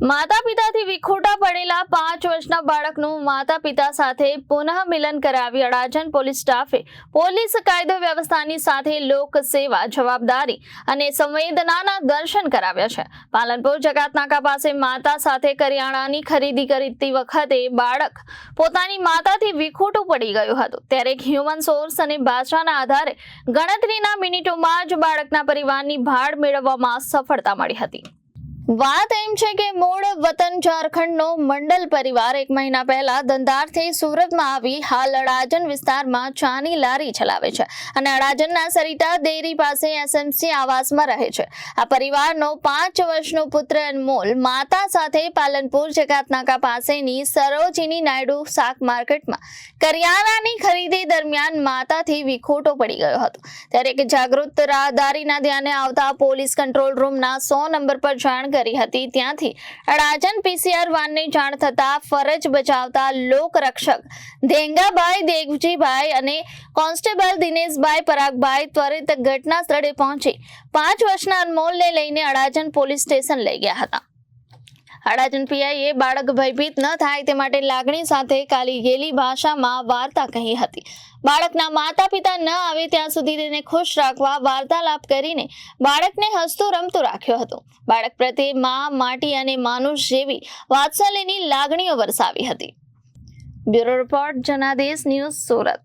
માતા પિતાથી વિખૂટા પડેલા પાંચ વર્ષના બાળકનું માતા પિતા સાથે પુનઃ મિલન કરાવી અડાજણ પોલીસ સ્ટાફે પોલીસ કાયદો વ્યવસ્થાની સાથે લોક સેવા જવાબદારી અને સંવેદનાના દર્શન કરાવ્યા છે. પાલનપુર જકાતનાકા પાસે માતા સાથે કરિયાણાની ખરીદી કરતી વખતે બાળક પોતાની માતાથી વિખૂટું પડી ગયું હતું. ત્યારે હ્યુમન સોર્સ અને ભાષાના આધારે ગણતરીના મિનિટોમાં જ બાળકના પરિવારની ભાડ મેળવવામાં સફળતા મળી હતી. વાત એમ છે કે મૂળ વતન ઝારખંડનો મંડલ પરિવાર એક મહિના પહેલા ધંધાર્થે સુરતમાં આવી. હાલ અડાજન વિસ્તારમાં ચાની લારી ચલાવે છે અને અડાજનના સરિતા દેરી પાસે એસએમસી આવાસમાં રહે છે. આ પરિવારનો પાંચ વર્ષનો પુત્ર અનમોલ માતા સાથે પાલનપુર જકાતનાકા પાસેની સરોજીની નાયડુ શાક માર્કેટમાં કરિયાણાની ખરીદી દરમિયાન માતાથી વિખોટો પડી ગયો હતો. ત્યારે એક જાગૃત રાહદારીના ધ્યાને આવતા પોલીસ કંટ્રોલ રૂમના સો નંબર પર જાણ કરી હતી. ત્યાંથી અડાજણ પીસીઆર વાનની જાણ થતા ફરજ બજાવતા લોકરક્ષક ધેંગાભાઈ દેવજીભાઈ અને કોન્સ્ટેબલ દિનેશભાઈ પરાગભાઈ ત્વરિત ઘટના સ્થળે પહોંચી પાંચ વર્ષના અનમોલને લઈને અડાજણ પોલીસ સ્ટેશન લઈ ગયા હતા. અડાજણ પીઆઈએ બાળક ભયભીત ન થાય તે માટે લાગણી સાથે કાલી ગેલી ભાષામાં વાર્તા કહી હતી. બાળકના માતા પિતા ન આવે ત્યાં સુધી તેને ખુશ રાખવા વાર્તાલાપ કરીને બાળકને હસતું રમતું રાખ્યો હતો. બાળક પ્રત્યે મા, માટી અને માનુષ જેવી વાત્સલ્યની લાગણીઓ વરસાવી હતી. Bureau report Janadesh news Surat.